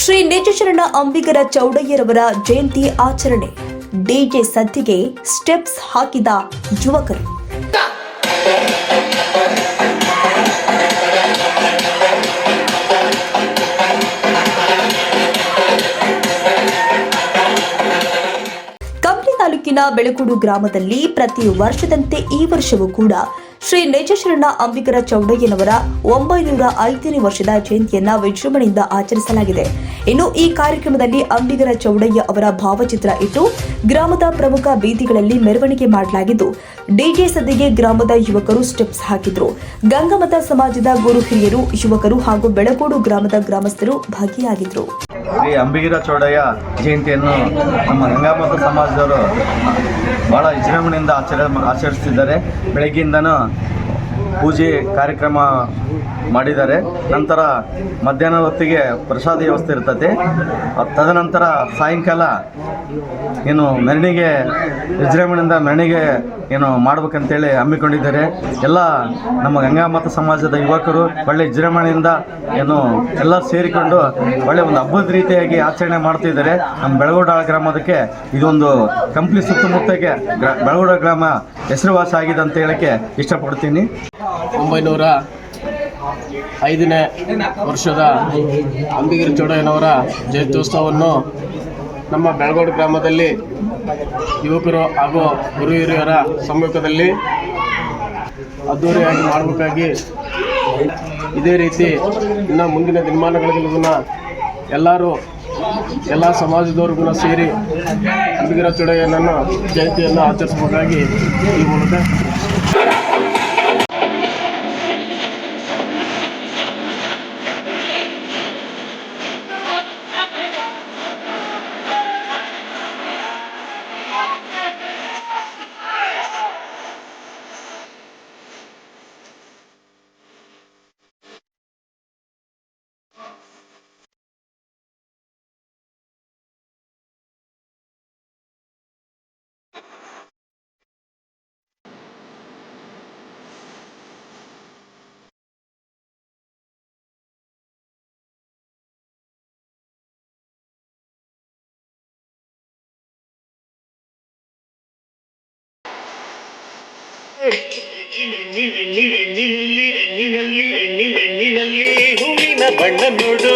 ಶ್ರೀ ನಿಜಶರಣ ಅಂಬಿಗರ ಚೌಡಯ್ಯರವರ ಜಯಂತಿ ಆಚರಣೆ. DJ ಸದ್ದಿಗೆ steps ಹಾಕಿದ ಯುವಕರು. ಕಂಪ್ಲಿ ತಾಲೂಕಿನ ಬೆಳಗೂಡು ಗ್ರಾಮದಲ್ಲಿ ಪ್ರತಿ ವರ್ಷದಂತೆ ಈ ವರ್ಷವೂ ಕೂಡ ಶ್ರೀ ನೇಜಶರಣ ಅಂಬಿಗರ ಚೌಡಯ್ಯನವರ ಒಂಬೈನೂರ ಐದನೇ ವರ್ಷದ ಜಯಂತಿಯನ್ನ ವಿಜೃಂಭಣೆಯಿಂದ ಆಚರಿಸಲಾಗಿದೆ. ಇನ್ನು ಈ ಕಾರ್ಯಕ್ರಮದಲ್ಲಿ ಅಂಬಿಗರ ಚೌಡಯ್ಯ ಅವರ ಭಾವಚಿತ್ರ ಇಟ್ಟು ಗ್ರಾಮದ ಪ್ರಮುಖ ಬೀದಿಗಳಲ್ಲಿ ಮೆರವಣಿಗೆ ಮಾಡಲಾಗಿದ್ದು, ಡಿಜೆ ಸದ್ದಿಗೆ ಗ್ರಾಮದ ಯುವಕರು ಸ್ಟೆಪ್ಸ್ ಹಾಕಿದ್ರು. ಗಂಗಮತ ಸಮಾಜದ ಗುರು ಹಿರಿಯರು, ಯುವಕರು ಹಾಗೂ ಬೆಳಗೋಡು ಗ್ರಾಮದ ಗ್ರಾಮಸ್ಥರು ಭಾಗಿಯಾಗಿದ್ರು. ಶ್ರೀ ಅಂಬಿಗಿರ ಚೌಡಯ್ಯ ಜಯಂತಿಯನ್ನು ನಮ್ಮ ಗಂಗಾಮತ ಸಮಾಜದವರು ಬಹಳ ವಿಜೃಂಭಣೆಯಿಂದ ಆಚರ, ಆಚರಿಸ್ತಿದ್ದಾರೆ. ಬೆಳಗ್ಗೆಯಿಂದನೂ ಪೂಜೆ ಕಾರ್ಯಕ್ರಮ ಮಾಡಿದ್ದಾರೆ. ನಂತರ ಮಧ್ಯಾಹ್ನ ಹೊತ್ತಿಗೆ ಪ್ರಸಾದ ವ್ಯವಸ್ಥೆ ಇರ್ತದೆ. ತದನಂತರ ಸಾಯಂಕಾಲ ಏನು ಮೆರಣಿಗೆ ವಿಜೃಂಭಣೆಯಿಂದ ಮೆರವಣಿಗೆ ಏನು ಮಾಡ್ಬೇಕಂತೇಳಿ ಹಮ್ಮಿಕೊಂಡಿದ್ದಾರೆ. ಎಲ್ಲ ನಮ್ಮ ಗಂಗಾಮತ ಸಮಾಜದ ಯುವಕರು ಒಳ್ಳೆ ವಿಜೃಂಭಣೆಯಿಂದ ಏನು ಎಲ್ಲ ಸೇರಿಕೊಂಡು ಒಳ್ಳೆ ಒಂದು ಹಬ್ಬದ ರೀತಿಯಾಗಿ ಆಚರಣೆ ಮಾಡ್ತಿದ್ದಾರೆ ನಮ್ಮ ಬೆಳಗೋಡ ಗ್ರಾಮದಕ್ಕೆ ಇದೊಂದು ಕಂಪ್ಲಿ ಸುತ್ತಮುತ್ತಗೆ ಗ್ರಾ, ಬೆಳಗೋಡ ಗ್ರಾಮ ಹೆಸರುವಾಸ ಆಗಿದೆ ಅಂತ ಹೇಳಕ್ಕೆ ಇಷ್ಟಪಡ್ತೀನಿ. ಒಂಬೈನೂರ ಐದನೇ ವರ್ಷದ ಅಂಬಿಗಿರಿ ಚೌಡಯ್ಯನವರ ಜಯಂತ್ಯೋತ್ಸವವನ್ನು ನಮ್ಮ ಬೆಳಗೋಡು ಗ್ರಾಮದಲ್ಲಿ ಯುವಕರು ಹಾಗೂ ಗುರು ಹಿರಿಯರ ಸಮ್ಮುಖದಲ್ಲಿ ಅದ್ದೂರಿಯಾಗಿ ಮಾಡಬೇಕಾಗಿ ಇದೇ ರೀತಿ ಇನ್ನು ಮುಂದಿನ ದಿನಮಾನಗಳಿಗೂ ಎಲ್ಲರೂ ಎಲ್ಲ ಸಮಾಜದವ್ರಿಗೂ ಸೇರಿ ಅಂಬಿಗರ ತೊಡೆಯನ್ನು ಜಯಂತಿಯನ್ನು ಆಚರಿಸಬೇಕಾಗಿ ಈ ಮೂಲಕ ಹೂವಿನ ಬಣ್ಣ ನೋಡು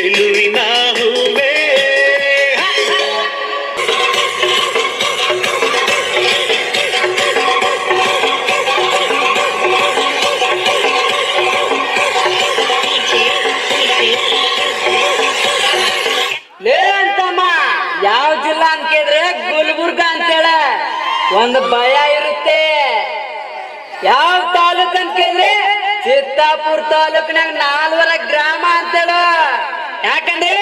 ಚೆಲುವಿನ ಹೂವೆ ಯಾವ ಜಿಲ್ಲಾ ಅಂತ ಕೇಳಿದ್ರೆ ಗುಲ್ಬರ್ಗ ಅಂತೇಳ. ಒಂದು ಭಯ ಇರುತ್ತೆ. ಯಾವ ತಾಲೂಕ್ ಅಂತ ಕೇಳಿದ್ರೆ ಚಿತ್ತಾಪುರ್ ತಾಲೂಕಿನಾಗ ನಾಲ್ವರ ಗ್ರಾಮ ಅಂತೇಳ. ಯಾಕಂದ್ರೆ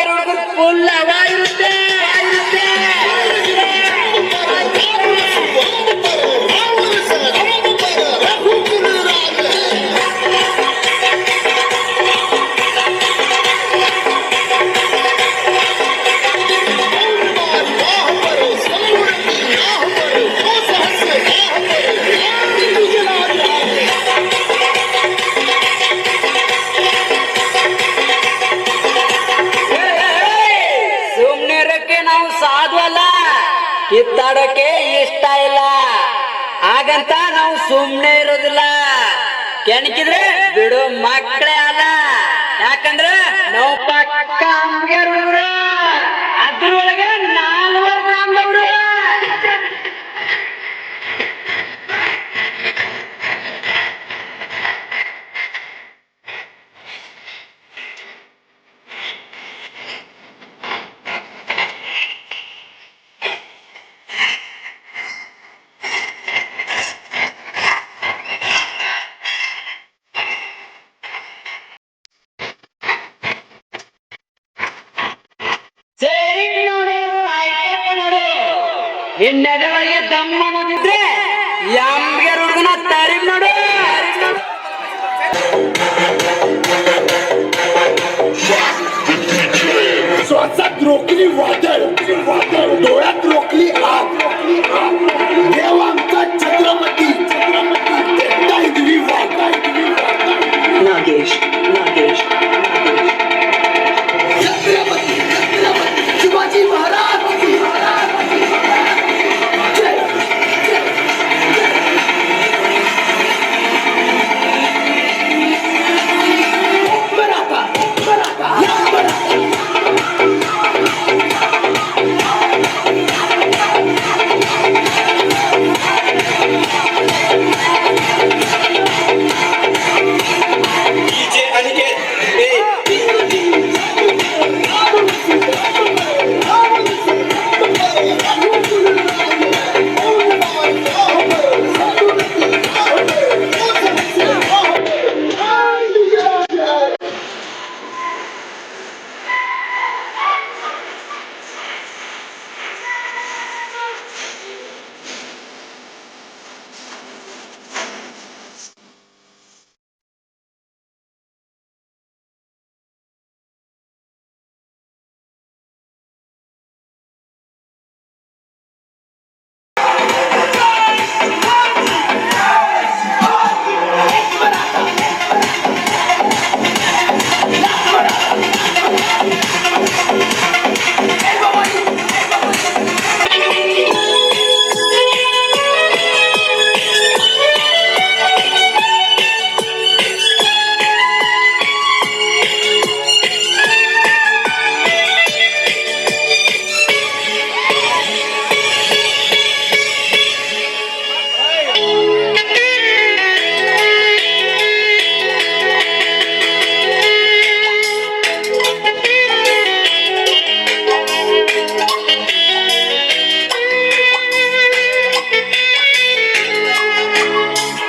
ಹುಡುಗರು ಫುಲ್ ಹವ ಇರುತ್ತೆ ಸುಮ್ನೆ ಇರೋದಿಲ್ಲ ಕೆಣಕಿದ್ರೆ ಬಿಡು ಮಕ್ಕಳೇ ಅಲ್ಲ ಯಾಕಂದ್ರೆ ನಾವು ಪಕ್ಕ. ಅದ್ರೊಳಗೆ ಇನ್ನೆದೆಗಳಿಗೆ ದಮ್ಮ ನೋಡಿದ್ರೆ ಯಮ್ಗೆ ಹುಡುಗನ ನೋಡು. ವಾದ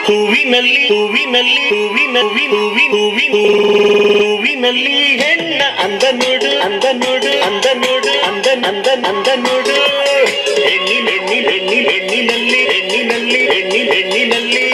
ಹೂವಿನಲ್ಲಿ ಹೂವಿನಲ್ಲಿ ಹೂವಿನ ಹೂವಿ ಹೂವಿ ಹೂವಿನಲ್ಲಿ ಹೆಣ್ಣ ಅಂದ ನೋಡು ಅಂದ ನೋಡು ಅಂದ ನೋಡು ಅಂದ ಅಂದ ಅಂದ ನೋಡು ಹೆಣ್ಣಿನ ಹೆಣ್ಣಿನ ಹೆಣ್ಣಿನಲ್ಲಿ ಹೆಣ್ಣಿನಲ್ಲಿ ಹೆಣ್ಣಿನ ಹೆಣ್ಣಿನಲ್ಲಿ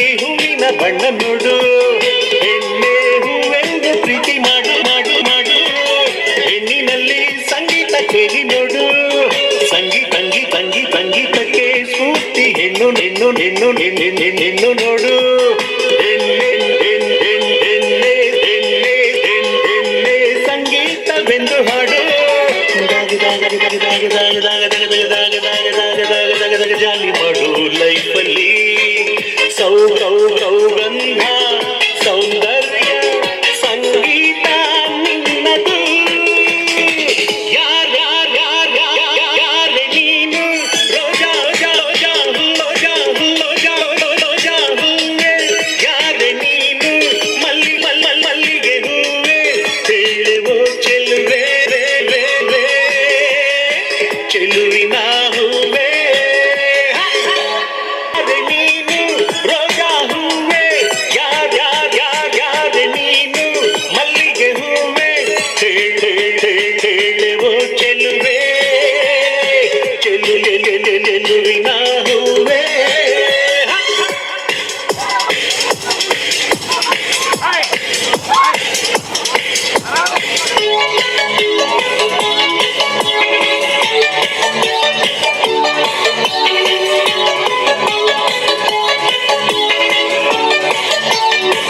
ಬೆಂದು ಹಾಡು ಜಾಲಿ ಮಾಡು ಲೈಫಲ್ಲಿ